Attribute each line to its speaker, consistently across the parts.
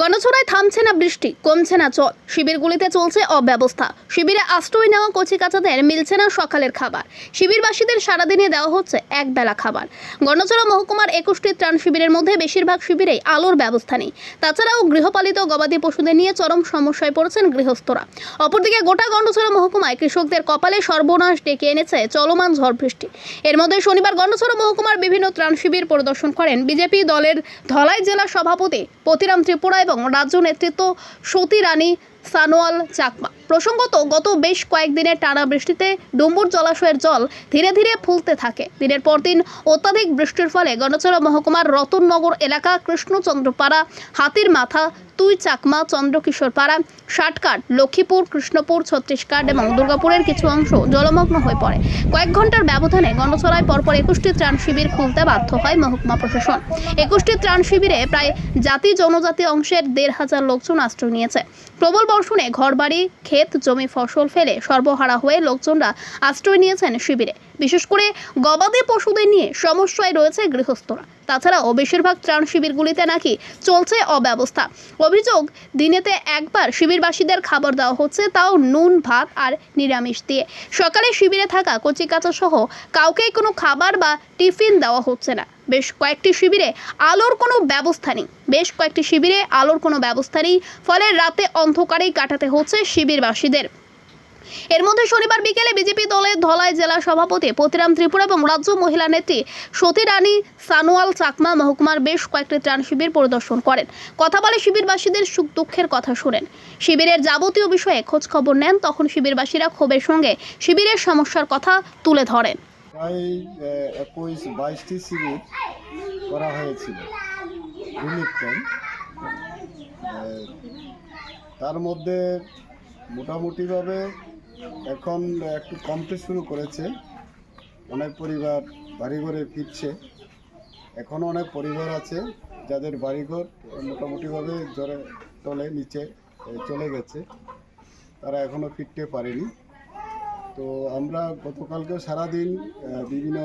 Speaker 1: গণছড়ায় থামছে না বৃষ্টি, কমছে না জল। শিবিরগুলিতে চলছে অব্যবস্থা। শিবিরে আশ্রয় নেওয়া কচিকাচাদের মিলছে না সকালের খাবার। শিবিরবাসীদের সারাদিনে দেওয়া হচ্ছে এক বেলা খাবার। গণছড়া মহকুমার একুশটি ত্রাণ শিবিরের মধ্যে বেশিরভাগ শিবিরেই আলোর ব্যবস্থা নেই। তাছাড়াও গৃহপালিত গবাদি পশুদের নিয়ে চরম সমস্যায় পড়েছেন গৃহস্থরা। অপরদিকে গোটা গন্ডছড়া মহকুমায় কৃষকদের কপালে সর্বনাশ ডেকে এনেছে চলমান ঝড় বৃষ্টি। এর মধ্যে শনিবার গন্ডছড়া মহকুমার বিভিন্ন ত্রাণ শিবির পরিদর্শন করেন বিজেপি দলের ধলাই জেলা সভাপতি পতিরাম ত্রিপুরা এবং রাজ্য নেতৃত্ব সতী রানী সানোয়াল চাকমা। প্রসঙ্গত, গত বেশ কয়েকদিনের টানা বৃষ্টিতে ডুম্বুর জলাশয়ের জল ধীরে ধীরে ফুলতে থাকে। দিনের পর দিন অত্যাধিক বৃষ্টির ফলে গণচড়া মহকুমার রতননগর এলাকা কৃষ্ণচন্দ্রপাড়া, হাতির মাথা, তুই চাকমা চন্দ্রকিশোর পাড়া ষাটকাট, লক্ষ্মীপুর, কৃষ্ণপুর, ছত্তিশগড় এবং দুর্গাপুরের কিছু অংশ জলমগ্ন হয়ে পড়ে। কয়েক ঘণ্টার ব্যবধানে গণচড়ায় পরপর একুশটি ত্রাণ শিবির খুলতে বাধ্য হয় মহকুমা প্রশাসন। একুশটি ত্রাণ শিবিরে প্রায় জাতি জনজাতি অংশের দেড় হাজার লোকজন আশ্রয় নিয়েছে। প্রবল বর্ষণে ঘরবাড়ি ক্ষেত জমি ফসল ফেলে সর্বহারা হয়ে লোকজনরা আশ্রয় নিয়েছেন শিবিরে। বিশেষ করে গবাদি পশুদের নিয়ে সমস্যায় রয়েছে গৃহস্থরা। তাছাড়াও বেশিরভাগ ত্রাণ শিবিরগুলিতে নাকি চলছে অব্যবস্থা। অভিযোগ, দিনেতে একবার শিবিরবাসীদের খাবার দেওয়া হচ্ছে, তাও নুন, ভাত আর নিরামিষ দিয়ে। সকালে শিবিরে থাকা কচিকাচা সহ কাউকেই কোনো খাবার বা টিফিন দেওয়া হচ্ছে না। বেশ কয়েকটি শিবিরে আলোর কোনো ব্যবস্থা নেই। বেশ কয়েকটি শিবিরে আলোর কোনো ব্যবস্থা নেই। ফলে রাতে অন্ধকারেই কাটাতে হচ্ছে শিবিরবাসীদের। এর মধ্যে শনিবার বিকেলে বিজেপি দলের ধলাই জেলা সভাপতি পতিরাম ত্রিপুরা এবং রাজ্য মহিলা নেত্রী সতী রানী সানোয়াল চাকমা মহকুমার বেশ কয়েকটি ত্রাণ শিবির পরিদর্শন করেন। কথা বলে শিবিরবাসীদের সুখ দুঃখের কথা শোনেন। শিবিরের যাবতীয় বিষয়ে খোঁজ খবর নেন, তখন শিবিরবাসীরা ক্ষোভের সঙ্গে শিবিরের সমস্যার কথা তুলে ধরেন।
Speaker 2: একুশ, বাইশটি শিবির করা হয়েছিল। Relief camp. তার মধ্যে মোটামুটিভাবে এখন একটু কমতে শুরু করেছে। অনেক পরিবার বাড়িঘরে ফিরছে। এখনও অনেক পরিবার আছে যাদের বাড়িঘর মোটামুটিভাবে জ্বরে তলে নিচে চলে গেছে। তারা এখনও ফিরতে পারেনি। তো আমরা গতকালকে সারাদিন বিভিন্ন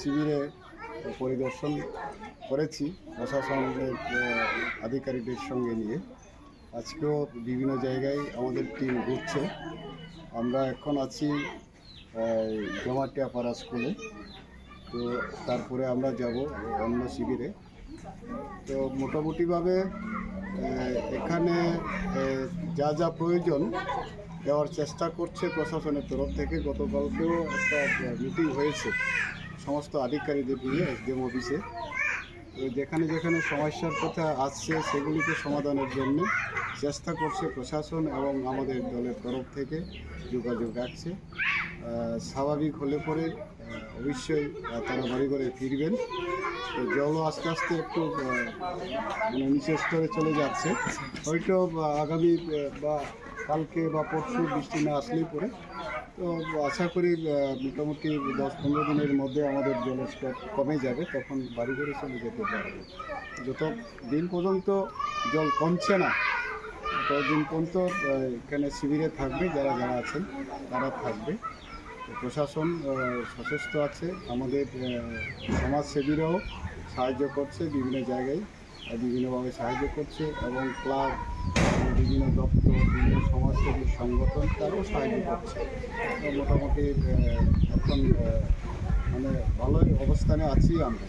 Speaker 2: শিবিরে পরিদর্শন করেছি প্রশাসনের আধিকারিকদের সঙ্গে নিয়ে। আজকেও বিভিন্ন জায়গায় আমাদের টিম ঘুরছে। আমরা এখন আছি জমাটিয়াপাড়া স্কুলে তো তারপরে আমরা যাব অন্য শিবিরে। তো মোটামুটিভাবে এখানে যা যা প্রয়োজন দেওয়ার চেষ্টা করছে প্রশাসনের তরফ থেকে। গতকালকেও একটা মিটিং হয়েছে, সমস্ত আধিকারিকদের নিয়ে এসডিএম অফিসে যেখানে যেখানে সমস্যার কথা আসছে সেগুলিকে সমাধানের জন্য চেষ্টা করছে প্রশাসন এবং আমাদের দলের তরফ থেকে যোগাযোগ রাখছে। স্বাভাবিক হলে পরে অবশ্যই তারা বাড়ি ঘরে ফিরবেন। তো জল আস্তে আস্তে একটু মানে নিচের স্তরে চলে যাচ্ছে। হয়তো আগামী বা কালকে বা পরশু বৃষ্টি না আসলেই পরে তো আশা করি মোটামুটি দশ পনেরো দিনের মধ্যে আমাদের জলের স্তর কমে যাবে, তখন বাড়ি ঘরে চলে যেতে পারবে। যত দিন পর্যন্ত জল কমছে না, ততদিন পর্যন্ত এখানে শিবিরে থাকবে, যারা যারা আছেন, তারা থাকবে। প্রশাসন সচেষ্ট আছে, আমাদের সমাজসেবীরাও সাহায্য করছে বিভিন্ন জায়গায় বিভিন্নভাবে সাহায্য করছে, এবং ক্লাব বিভিন্ন দপ্তর বিভিন্ন সমাজসেবী সংগঠন তারাও সাহায্য করছে মোটামুটি এখন মানে ভালোই অবস্থানে আছি আমরা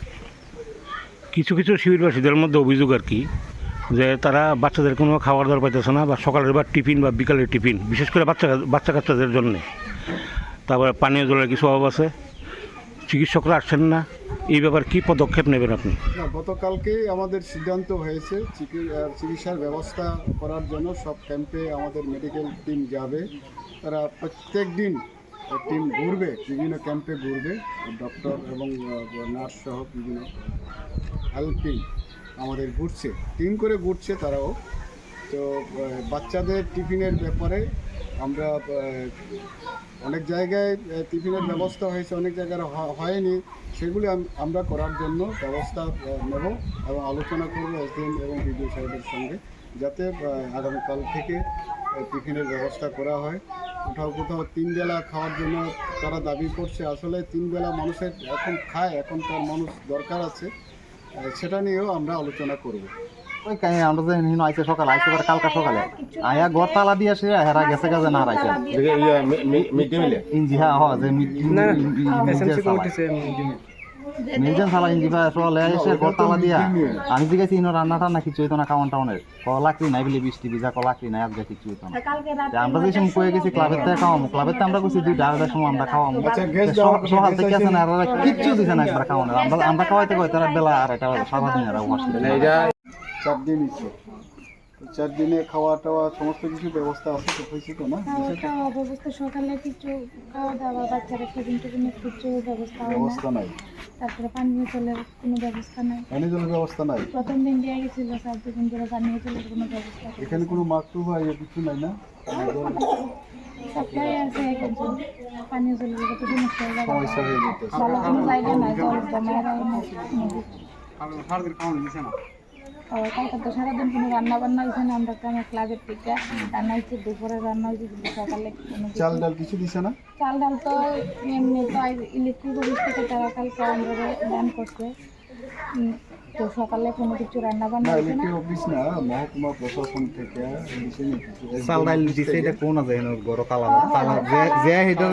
Speaker 3: কিছু কিছু শিবিরবাসীদের মধ্যে অভিযোগ আর কি, যে তারা বাচ্চাদের কোনো খাবার দাবার পাইতেছে না বা সকালের বা টিফিন বা বিকালের টিফিন, বিশেষ করে বাচ্চা বাচ্চা কাচ্চাদের জন্যে। তারপরে পানীয় জলের কিছু অভাব আছে। চিকিৎসকরা আসছেন না। এই ব্যাপার কী পদক্ষেপ নেবেন আপনি?
Speaker 2: না, গতকালকেই আমাদের সিদ্ধান্ত হয়েছে চিকি- চিকিৎসার ব্যবস্থা করার জন্য সব ক্যাম্পে আমাদের মেডিকেল টিম যাবে। তারা প্রত্যেক দিন টিম ঘুরবে, বিভিন্ন ক্যাম্পে ঘুরবে। ডক্টর এবং নার্স সহ বিভিন্ন হেল্প টিম আমাদের ঘুরছে। টিম করে ঘুরছে তারাও। তো বাচ্চাদের টিফিনের ব্যাপারে আমরা অনেক জায়গায় টিফিনের ব্যবস্থা হয়েছে, অনেক জায়গায় হয়নি। সেগুলি আমরা করার জন্য ব্যবস্থা নেব এবং আলোচনা করব এসডিএম এবং বিডিও সাহেবের সঙ্গে, যাতে আগামীকাল থেকে টিফিনের ব্যবস্থা করা হয়। কোথাও কোথাও তিন বেলা খাওয়ার জন্য তারা দাবি করছে। আসলে তিন বেলা মানুষের এখন খায় এখন তার মানুষ দরকার আছে সেটা নিয়েও আমরা আলোচনা করব।
Speaker 4: ওই কাই আমরা যে হিনো আইছে সকালে আইছে পরে কালকা সকালে। আয়া ঘর তালা দিয়ে আসে হেরা গেছে না হারাইছে। ইঞ্জি হ্যাঁ হ যে সালা ইঞ্জি ভাই সকালে এসে ঘর তালা দিয়া। আমি জিজ্ঞাসি ইনো রান্না টান্না কিছু হইতো না খাওয়ান টাউনের নাই বলে বৃষ্টি ভিজা নাই আজকে কিছু হইতো না। তা আমরা যে সময় কয়ে গেছি ক্লাবের থেকে খাওয়ামো। ক্লাবের থেকে আমরা কইছি দুইটা আড়াইটার সময় আমরা খাওয়ামো।
Speaker 2: আচ্ছা,
Speaker 4: সকাল থেকে আছে না এরা কিচ্ছু দিছে না একবার খাওয়ানো আমরা আমরা খাওয়াইতে কই তারা বেলা আর এটা সারাদিন এরা ওয়াশ
Speaker 2: চার দিন ইচ্ছে তো চার দিনে খাওয়া টাওয়া সমস্ত কিছু ব্যবস্থা আছে তো হয়েছে তো না?
Speaker 5: খাওয়া দাওয়া ব্যবস্থা সকালে কিছু খাওয়া দাওয়া বাচ্চারা টিফিন টিফিনের কিছু ব্যবস্থা হয় না।
Speaker 2: ব্যবস্থা নাই।
Speaker 5: তারপরে পানীয় জলের কোনো ব্যবস্থা নাই।
Speaker 2: পানি জলের ব্যবস্থা নাই?
Speaker 5: প্রথম দিন দিয়ে গেছিল স্যার দুদিন ধরে পানীয় জলের কোনো ব্যবস্থা নেই।
Speaker 2: এখানে কোনো মাকটু বা ইয়ে কিছু নাই না?
Speaker 5: সাপ্লাই আছে কিন্তু পানীয় জলের কত সমস্যা হয়ে
Speaker 2: হয়ে
Speaker 5: ভালো কোনো জায়গা নাই জল জমা হয় না? কালকে তো সারাদিন কোনো রান্না বান্না হয়েছে না আমরা তো আমার ক্লাবের থেকে রান্না হয়েছে দুপুরে রান্না হয়েছে সকালে
Speaker 2: চাল ডাল কিছু দিছে না?
Speaker 5: চাল ডাল তো এমনি তো ইলেকট্রিক অফিস থেকে তারা কালকে আমরা দান করছে। তো সকালে কোনো কিছু রান্না বান্না
Speaker 2: না
Speaker 5: হয়েছে না।
Speaker 2: অফিস না মহকুমা প্রশাসন থেকে দিছে নি কিছু?
Speaker 4: চাল ডাইল দিছে এটা কোন আছে গরো তালা তালা যে যে হেটার